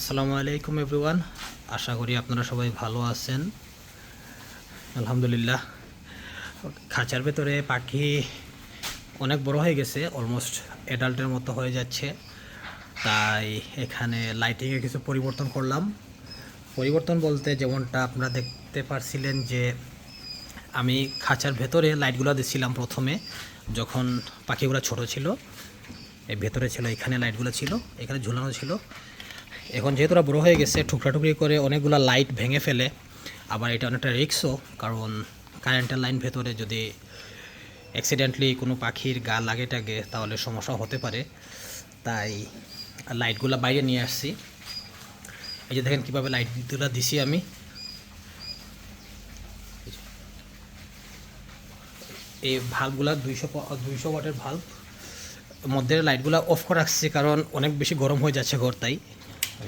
আসসালামু আলাইকুম এভরিওয়ান। আশা করি আপনারা সবাই ভালো আছেন। আলহামদুলিল্লাহ। খাঁচার ভেতরে পাখি অনেক বড় হয়ে গেছে অলমোস্ট অ্যাডাল্টের মতো হয়ে যাচ্ছে। তাই এখানে লাইটিংয়ে কিছু পরিবর্তন করলাম। পরিবর্তন বলতে যেমনটা আপনারা দেখতে পারছিলেন যে, আমি খাঁচার ভেতরে লাইটগুলো দিচ্ছিলাম প্রথমে, যখন পাখিগুলো ছোট ছিল। এই ভেতরে ছিল, এখানে লাইটগুলো ছিল, এখানে ঝুলানো ছিল। এখন যেহেতু ওরা বড়ো হয়ে গেছে, টুকরা-টুকরি করে অনেকগুলো লাইট ভেঙে ফেলে, আবার এটা অনেকটা রিক্সও কারণ কারেন্টের লাইন ভেতরে যদি অ্যাক্সিডেন্টলি কোনো পাখির গা লাগে টাগে, তাহলে সমস্যা হতে পারে। তাই লাইটগুলো বাইরে নিয়ে আসছি। এই যে দেখেন কীভাবে লাইটগুলো দিছি আমি। এই ভাল্বগুলা দুইশো দুইশো ওয়াটের ভাল্ব মধ্যে লাইটগুলো অফ করে রাখছি, কারণ অনেক বেশি গরম হয়ে যাচ্ছে ঘর তাই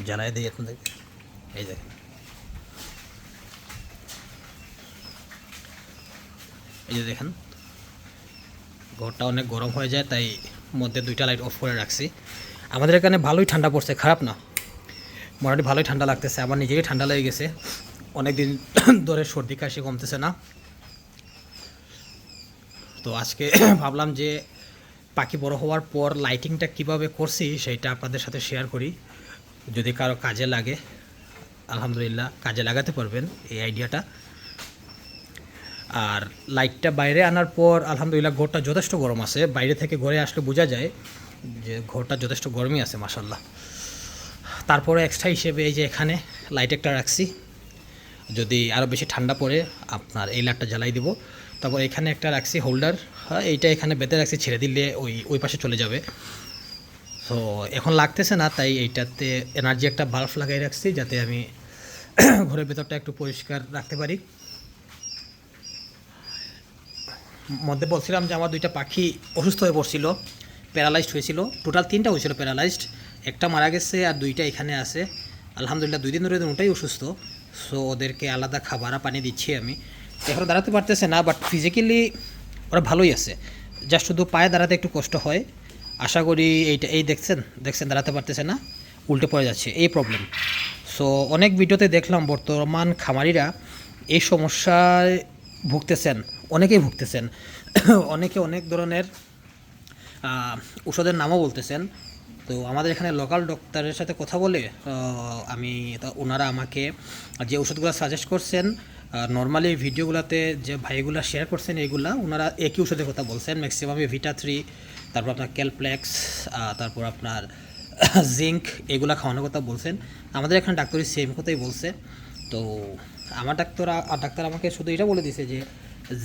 জ্বালাই দিই আপনাদের এই দেখেন। এই যে দেখেন, ঘরটা অনেক গরম হয়ে যায়, তাই মধ্যে দুইটা লাইট অফ করে রাখছি। আমাদের এখানে ভালোই ঠান্ডা পড়ছে, খারাপ না। মোটামুটি ভালোই ঠান্ডা লাগতেছে আমার নিজেরই ঠান্ডা লেগে গেছে। অনেক দিন ধরে সর্দি কাশি কমতেছে না। তো আজকে ভাবলাম যে পাখি বড় হওয়ার পর লাইটিংটা কীভাবে করছি সেইটা আপনাদের সাথে শেয়ার করি। যদি কারও কাজে লাগে, আলহামদুলিল্লাহ কাজে লাগাতে পারবেন এই আইডিয়াটা। আর লাইটটা বাইরে আনার পর আলহামদুলিল্লাহ ঘরটা যথেষ্ট গরম আছে। বাইরে থেকে ঘরে আসলে বোঝা যায় যে ঘরটা যথেষ্ট গরমই আছে মাসাল্লাহ তারপরে এক্সট্রা হিসেবে এই যে এখানে লাইট একটা রাখছি। যদি আরও বেশি ঠান্ডা পড়ে, আপনার এই লাইটটা জ্বালাই দিব। তারপর এখানে একটা রাখছি হোল্ডার হ্যাঁ এইটা এখানে বেঁধে রাখছি, ছেড়ে দিলে ওই ওই পাশে চলে যাবে। তো এখন লাগতেছে না, তাই এইটাতে এনার্জি একটা বাল্ব লাগাই রাখছি যাতে আমি ঘরের ভেতরটা একটু পরিষ্কার রাখতে পারি। মধ্যে বলছিলাম যে আমার দুইটা পাখি অসুস্থ হয়ে পড়ছিল প্যারালাইজড হয়েছিল। টোটাল তিনটা হয়েছিল প্যারালাইজড একটা মারা গেছে আর দুইটা এখানে আছে। আলহামদুলিল্লাহ দুই দিন ধরে ওটাই অসুস্থ সো ওদেরকে আলাদা খাবার পানি দিচ্ছি আমি। এখনও দাঁড়াতে পারতেছে না বাট ফিজিক্যালি ওরা ভালোই আছে। জাস্ট শুধু পায়ে দাঁড়াতে একটু কষ্ট হয়। আশা করি এইটা এই দেখছেন? দেখছেন, দাঁড়াতে পারতেছে না? উল্টে পড়ে যাচ্ছে। এই প্রবলেম সো অনেক ভিডিওতে দেখলাম বর্তমান খামারিরা এই সমস্যায় ভুগতেছেন। অনেকেই ভুগতেছেন। অনেকে অনেক ধরনের ওষুধের নামও বলতেছেন। তো আমাদের এখানে লোকাল ডক্টরের সাথে কথা বলে আমি ওনারা আমাকে যে ওষুধগুলো সাজেস্ট করছেন নর্মালি ভিডিওগুলোতে যে ভাইগুলো শেয়ার করছেন, এইগুলা, ওনারা একই ওষুধের কথা বলছেন। ম্যাক্সিমামই ভিটা থ্রি তারপর আপনার ক্যালপ্লেক্স তারপর আপনার জিঙ্ক এগুলা খাওয়ানোর কথা বলছেন। আমাদের এখানে ডাক্তারই সেম কথাই বলছে। তো আমার ডাক্তার আর ডাক্তার আমাকে শুধু এটা বলে দিয়েছে যে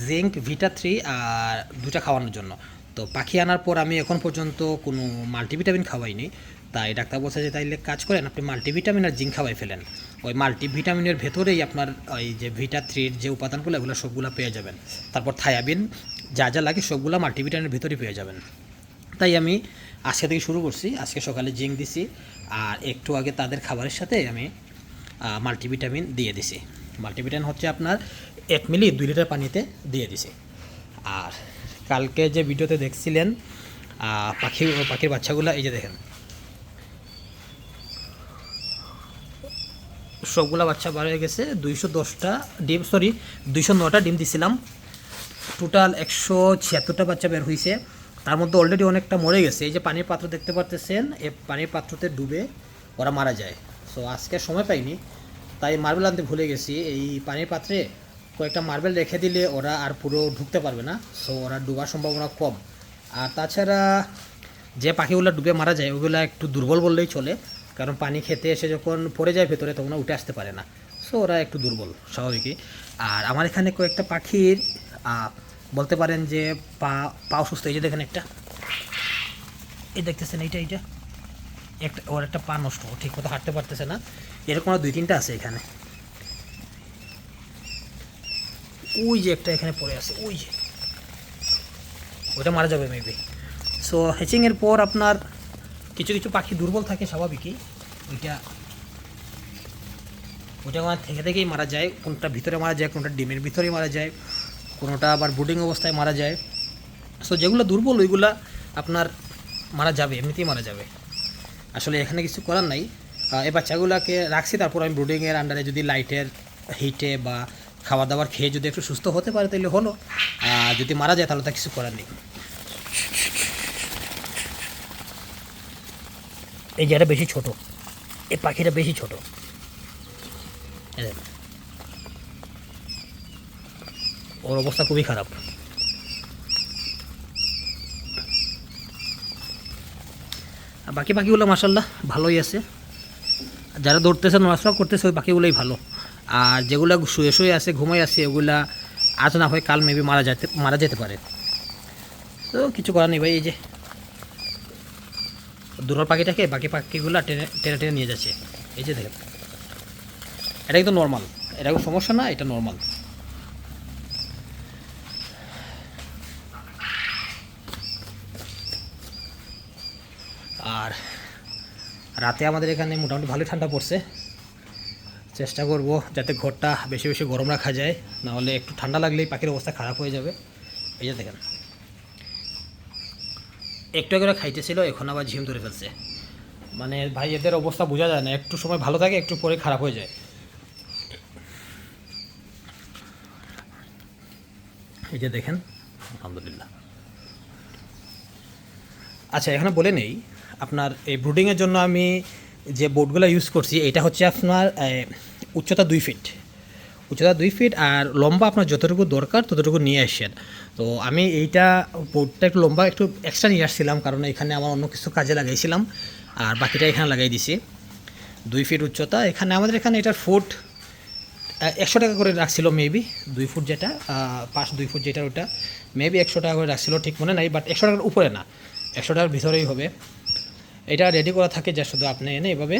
জিঙ্ক ভিটা থ্রি আর দুটা খাওয়ানোর জন্য। তো পাখি আনার পর আমি এখন পর্যন্ত কোনো মাল্টিভিটামিন খাওয়াইনি। তাই ডাক্তার বলছে যে, তাইলে কাজ করেন, আপনি মাল্টিভিটামিন আর জিঙ্ক খাওয়াই ফেলেন। ওই মাল্টিভিটামিনের ভেতরেই আপনার ওই যে ভিটা থ্রির যে উপাদানগুলো, এগুলো সবগুলো পেয়ে যাবেন। তারপর থায়াবিন যা যা লাগে সবগুলো মাল্টিভিটামিনের ভেতরেই পেয়ে যাবেন। তাই আমি আজকে থেকে শুরু করছি। আজকে সকালে জিঙ্ক দিছি আর একটু আগে তাদের খাবারের সাথে আমি মাল্টিভিটামিন দিয়ে দিছি। মাল্টিভিটামিন হচ্ছে আপনার এক মিলি দুই লিটার পানিতে দিয়ে দিছি। আর কালকে যে ভিডিওতে দেখছিলেন পাখি, পাখির বাচ্চাগুলো, এই যে দেখেন। সবগুলা বাচ্চা বার হয়ে গেছে। দুইশো দশটা ডিম সরি দুইশো নটা ডিম দিছিলাম। টোটাল একশো ছিয়াত্তরটা বাচ্চা বের হয়েছে তার মধ্যে অলরেডি অনেকটা মরে গেছে। এই যে পানির পাত্র দেখতে পারতেছেন এই পানির পাত্রতে ডুবে ওরা মারা যায়। সো আজকে সময় পাইনি, তাই মার্বেল আনতে ভুলে গেছি। এই পানির পাত্রে কয়েকটা মার্বেল রেখে দিলে ওরা আর পুরো ঢুকতে পারবে না। সো ওরা ডুবার সম্ভাবনা কম। আর তাছাড়া যে পাখিগুলো ডুবে মারা যায়, ওগুলো একটু দুর্বল বললেই চলে। কারণ পানি খেতে এসে যখন পড়ে যায় ভেতরে, তখন উঠে আসতে পারে না। সো ওরা একটু দুর্বল, স্বাভাবিকই। আর আমার এখানে কয়েকটা পাখির বলতে পারেন যে পা পা অসুস্থ, এই যে দেখেন একটা। এই দেখতেছেন, এইটা এইটা। একটা, ওর একটা পা নষ্ট ঠিক মতো হাঁটতে পারতেছে না। এরকম দুই, তিনটা আছে এখানে। ওই যে একটা এখানে পড়ে আছে, ওই যে। ওটা মারা যাবে মেবি সো হ্যাচিংয়ের পর আপনার কিছু কিছু পাখি দুর্বল থাকে স্বাভাবিকই। ওইটা ওইটা থেকে থেকেই মারা যায়, কোনটা ভিতরে মারা যায়, কোনটা ডিমের ভিতরে মারা যায়। কোনোটা আবার বুডিং অবস্থায় মারা যায়। সো যেগুলো দুর্বল, ওইগুলা আপনার মারা যাবে, এমনিতেই মারা যাবে। আসলে এখানে কিছু করার নাই। এই বাচ্চাগুলোকে রাখছি, তারপর আমি ব্রুডিংয়ের আন্ডারে যদি লাইটের হিটে বা খাবার দাবার খেয়ে যদি একটু সুস্থ হতে পারে তাহলে হলো। আর যদি মারা যায়, তাহলে তা কিছু করার নেই। এই জায়গাটা বেশি ছোট। এই পাখিটা বেশি ছোট এই দেখুন। ওর অবস্থা খুবই খারাপ। আর বাকি পাখিগুলো মাসাল্লাহ ভালোই আছে। যারা দৌড়তেছে নড়াচড়া করতেছে, ওই পাখিগুলোই ভালো। আর যেগুলো শুয়ে শুয়ে আছে ঘুমাই আছে, ওগুলা আজ না হয় কাল মেবি মারা যেতে মারা যেতে পারে। তো কিছু করার নেই ভাই, এই যে দূরের পাখিটাকে বাকি পাখিগুলো টেনে টেনে টেনে নিয়ে যাচ্ছে। এই যে দেখেন, এটা কিন্তু নর্মাল এটা কোনো সমস্যা না, এটা নর্মাল আর রাতে আমাদের এখানে মোটামুটি ভালোই ঠান্ডা পড়ছে। চেষ্টা করব যাতে ঘরটা বেশি বেশি গরম রাখা যায়, নাহলে একটু ঠান্ডা লাগলেই পাখির অবস্থা খারাপ হয়ে যাবে। এই যে দেখেন। একটু করে খাইতেছিল, এখন আবার ঝিম ধরে ফেলছে। মানে ভাই, এদের অবস্থা বোঝা যায় না, একটু সময় ভালো থাকে, একটু পরে খারাপ হয়ে যায়। এই যে দেখেন, আলহামদুলিল্লাহ। আচ্ছা এখানে বলে নেই আপনার এই ব্রুডিংয়ের জন্য আমি যে বোর্ডগুলো ইউজ করছি, এটা হচ্ছে আপনার উচ্চতা দুই ফিট উচ্চতা দুই ফিট আর লম্বা আপনার যতটুকু দরকার ততটুকু নিয়ে আসছেন তো আমি এইটা বোর্ডটা একটু লম্বা, একটু এক্সট্রা নিয়ে আসছিলাম কারণ এখানে আমার অন্য কিছু কাজে লাগাইছিলাম আর বাকিটা এখানে লাগাই দিছি। দুই ফিট উচ্চতা, এখানে আমাদের এখানে এটার ফুট একশো টাকা করে রাখছিল মেবি দুই ফুট যেটা পাঁচ দুই ফুট যেটা ওটা মেবি একশো টাকা করে রাখছিল, ঠিক মনে নাই বাট একশো টাকার উপরে না, একশো টাকার ভিতরেই হবে। এটা রেডি করা থাকে যা শুধু আপনি এনে এভাবে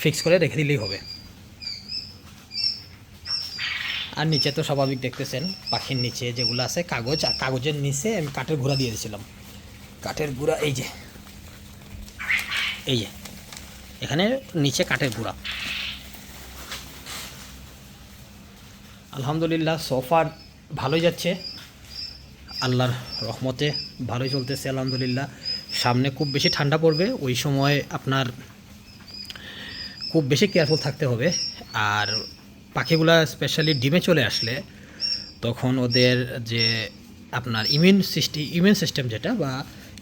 ফিক্স করে রেখে দিলেই হবে। আর নিচে তো স্বাভাবিক দেখতেছেন, পাখির নিচে যেগুলো আছে, কাগজ, আর কাগজের নিচে আমি কাঠের গুঁড়া দিয়ে দিয়েছিলাম। কাঠের গুঁড়া, এই যে এই যে, এখানে নিচে কাঠের গুঁড়া। আলহামদুলিল্লাহ সোফার ভালোই যাচ্ছে। আল্লাহর রহমতে ভালোই চলতেছে, আলহামদুলিল্লাহ। সামনে খুব বেশি ঠান্ডা পড়বে, ওই সময় আপনার খুব বেশি কেয়ারফুল থাকতে হবে। আর পাখিগুলা স্পেশালি ডিমে চলে আসলে তখন ওদের যে আপনার ইমিউন সিস্টেম ইমিউন সিস্টেম যেটা বা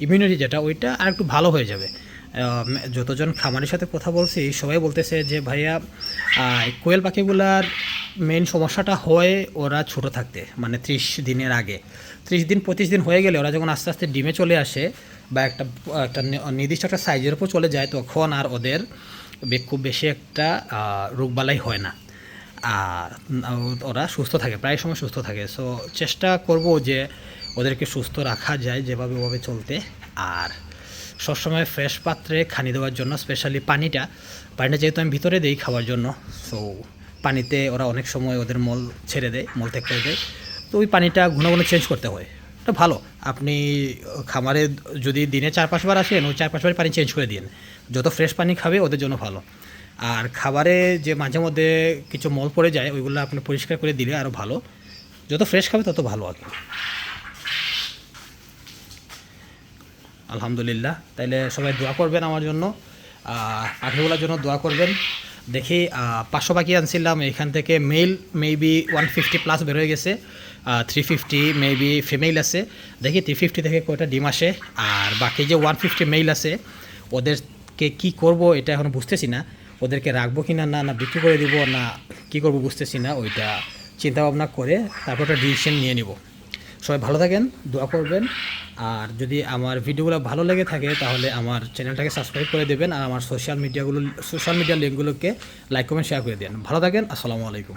ইমিউনিটি যেটা, ওইটা আর একটু ভালো হয়ে যাবে। যতজন খামারের সাথে কথা বলছি, সবাই বলতেছে যে, ভাইয়া কোয়েল পাখিগুলার মেন সমস্যাটা হয় ওরা ছোট থাকতে মানে ত্রিশ দিনের আগে। ত্রিশ দিন, পঁচিশ দিন হয়ে গেলে ওরা যখন আস্তে আস্তে ডিমে চলে আসে বা একটা একটা নির্দিষ্ট একটা সাইজের উপর চলে যায়, তখন আর ওদের খুব বেশি একটা রোগবালাই হয় না। আর ওরা সুস্থ থাকে, প্রায় সময় সুস্থ থাকে। সো চেষ্টা করব যে ওদেরকে সুস্থ রাখা যায় যেভাবে, ওভাবে চলতে। আর সবসময় ফ্রেশ পাত্রে খানি দেওয়ার জন্য স্পেশালি পানিটা। পানিটা যেহেতু আমি ভিতরে দিই খাওয়ার জন্য সো পানিতে ওরা অনেক সময় ওদের মল ছেড়ে দেয়, মল ত্যাগ করে দেয়। তো ওই পানিটা ঘন ঘন চেঞ্জ করতে হয়। এটা ভালো। আপনি খামারে যদি দিনে চার পাঁচবার আসেন ওই চার পাঁচবার পানি চেঞ্জ করে দিন যত ফ্রেশ পানি খাবে ওদের জন্য ভালো। আর খাবারে যে মাঝে মধ্যে কিছু মল পড়ে যায় ওইগুলো আপনি পরিষ্কার করে দিলে আরও ভালো। যত ফ্রেশ খাবে তত ভালো আর কি। আলহামদুলিল্লাহ। তাইলে সবাই দোয়া করবেন আমার জন্য। আহ, পাখিগুলোর জন্য দোয়া করবেন। দেখি পাঁচশো পাখি আনছিলাম এখান থেকে male maybe one fifty plus বের হয়ে গেছে থ্রি ফিফটি মেবি ফিমেল আছে। দেখি থ্রি ফিফটি থেকে কয়টা ডিম আসে, আর বাকি যে ওয়ান ফিফটি মেল আছে, ওদেরকে কি করব এটা এখন বুঝতেছি না, ওদেরকে রাখব কি না না না বিক্রি করে দিব, না কি করব বুঝতেছি না, ওইটা চিন্তা ভাবনা করে তারপর একটা ডিসিশন নিয়ে নিব। সবাই ভালো থাকেন, দোয়া করবেন আর যদি আমার ভিডিওগুলো ভালো লেগে থাকে, তাহলে আমার চ্যানেলটাকে সাবস্ক্রাইব করে দেবেন আর আমার সোশ্যাল মিডিয়াগুলো সোশ্যাল মিডিয়ার লিঙ্কগুলোকে লাইক কমেন্ট শেয়ার করে দেন। ভালো থাকেন, আসসালামু আলাইকুম।